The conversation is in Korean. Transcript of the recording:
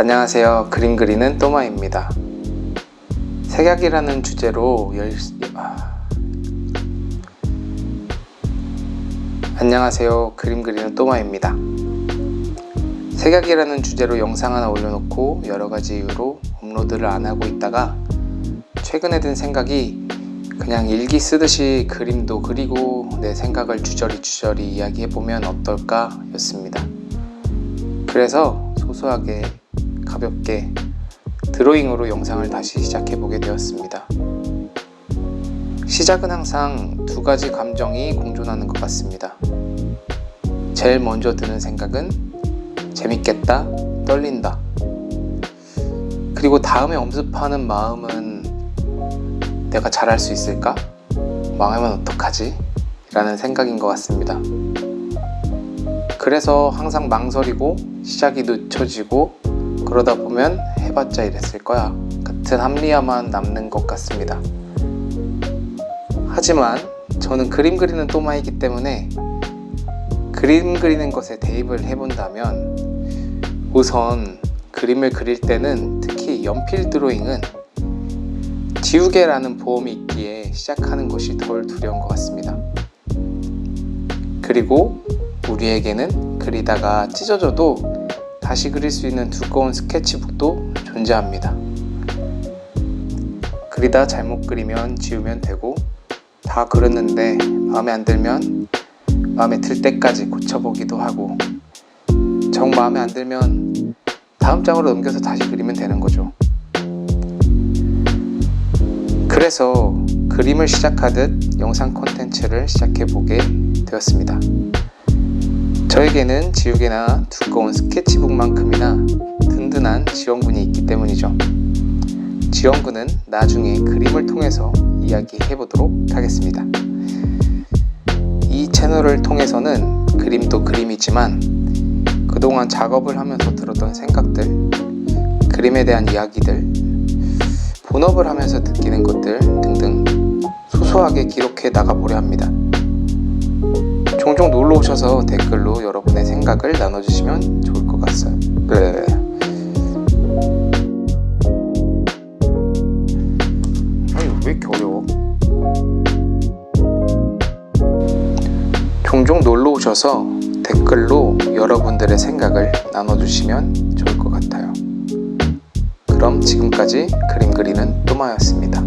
안녕하세요. 그림 그리는 또마입니다. 색약이라는 주제로 열... 아... 안녕하세요. 그림 그리는 또마입니다. 색약이라는 주제로 영상 하나 올려놓고 여러 가지 이유로 업로드를 안 하고 있다가 최근에 든 생각이 그냥 일기 쓰듯이 그림도 그리고 내 생각을 주저리 주저리 이야기해보면 어떨까 였습니다. 그래서 소소하게 가볍게 드로잉으로 영상을 다시 시작해 보게 되었습니다. 시작은 항상 두 가지 감정이 공존하는 것 같습니다. 제일 먼저 드는 생각은 재밌겠다, 떨린다. 그리고 다음에 엄습하는 마음은 내가 잘할 수 있을까? 망하면 어떡하지? 라는 생각인 것 같습니다. 그래서 항상 망설이고 시작이 늦춰지고 그러다 보면 해봤자 이랬을 거야 같은 합리화만 남는 것 같습니다. 하지만 저는 그림 그리는 또마이기 때문에 그림 그리는 것에 대입을 해본다면 우선 그림을 그릴 때는 특히 연필 드로잉은 지우개라는 보험이 있기에 시작하는 것이 덜 두려운 것 같습니다. 그리고 우리에게는 그리다가 찢어져도 다시 그릴 수 있는 두꺼운 스케치북도 존재합니다. 그리다 잘못 그리면 지우면 되고 다 그렸는데 마음에 안 들면 마음에 들 때까지 고쳐보기도 하고 정 마음에 안 들면 다음 장으로 넘겨서 다시 그리면 되는 거죠. 그래서 그림을 시작하듯 영상 콘텐츠를 시작해보게 되었습니다. 저에게는 지우개나 두꺼운 스케치북만큼이나 든든한 지원군이 있기 때문이죠. 지원군은 나중에 그림을 통해서 이야기해 보도록 하겠습니다. 이 채널을 통해서는 그림도 그림이지만 그동안 작업을 하면서 들었던 생각들, 그림에 대한 이야기들, 본업을 하면서 느끼는 것들 등등 소소하게 기록해 나가보려 합니다. 종종 놀러 오셔서 댓글로 여러분의 생각을 나눠주시면 좋을 것 같아요. 네. 아니 왜 이렇게 어려워? 종종 놀러 오셔서 댓글로 여러분들의 생각을 나눠주시면 좋을 것 같아요. 그럼 지금까지 그림 그리는 또마였습니다.